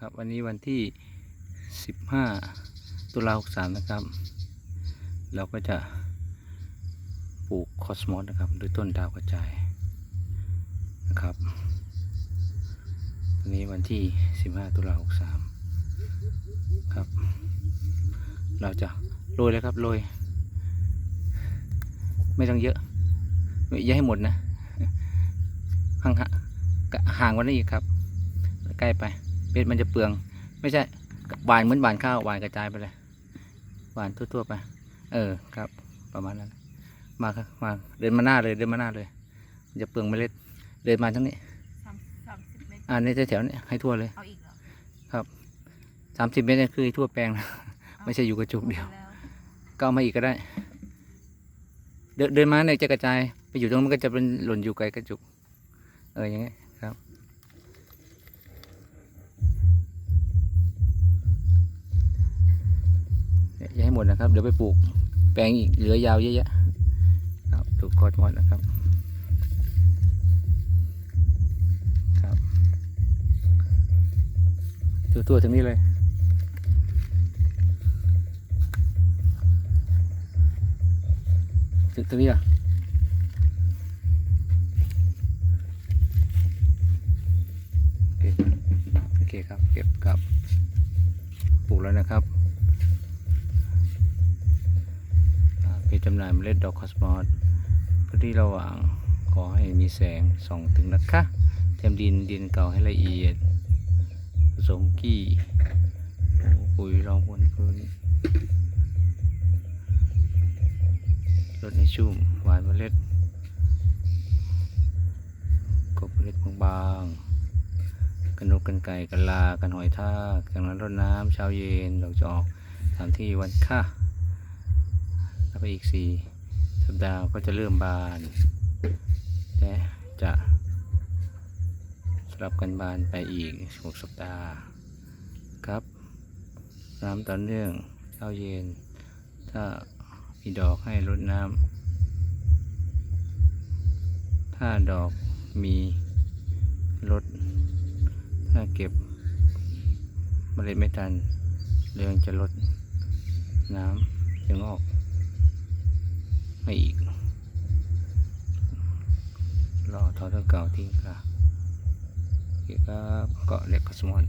ครับวันนี้วันที่ 15 ตุลา63นะครับ เราก็จะปลูกคอสมอสนะครับด้วยต้นดาวกระจายนะครับวันนี้วันที่ 15 ตุลา63ครับ เราจะโรยเลยครับโรยไม่ต้องเยอะอย่าให้หมดนะห่างๆห่างว่านี้อีกครับใกล้ไป เป็ดมันจะเปลือง ไม่ใช่หวานเหมือนหวานข้าวหวานกระจายไปเลยหวานทั่วๆไป เออครับ ประมาณนั้นมาครับมาเดินมาหน้าเลยเดินมาหน้าเลยมันจะเปลืองเมล็ดเดินมาทั้งนี้สามสามสิบเมตรอ่าในแถวๆนี้ให้ทั่วเลยเอาอีกเหรอสามสิบเมตรเนี่ยคือทั่วแปลงนะไม่ใช่อยู่กระจุกเดียวแล้วก็เอามาอีกก็ได้เดินเดินมาเนี่ยจะกระจายไปอยู่ตรงนั้นมันก็จะเป็นหล่นอยู่ไกลกระจุก เอออย่างเงี้ย ให้หมดนะครับ เดี๋ยวไปปลูกแปลงอีกเหลือยาวเยอะแยะครับปลูกคอสมอสนะครับครับทั่วถึงนี้เลยถึงตรงนี้อะโอเคโอเคครับเก็บครับปลูกแล้วนะครับ จำหน่ายเมล็ดดอกคอสมอสพื้นที่ระหว่างขอให้มีแสงส่องถึงนะคะเตรียมดินดินเก่าให้ละเอียด ผสมกี้ปุ๋ยรองบนพื้นรดในชุ่มหวานเมล็ดกบเมล็ดบางๆกันนกกันไก่กันลากันหอยทากจากนั้นรดน้ำเช้าเย็นเราจะออกตามที่วันค่าแล้ว ไปอีกสี่สัปดาห์ก็จะเริ่มบานและจะสลับกันบานไปอีกหกสัปดาห์ครับน้ำต่อเนื่องเช้าเย็น ถ้ามีดอกให้รดน้ำถ้าดอกมีรดถ้าเก็บเมล็ดไม่ทันเรืองจะลดน้ำจะงอก ไม่อีกรอทอเท่าเก่าทิ้งค่ะโอเคครับเกาะเล็กกสมอน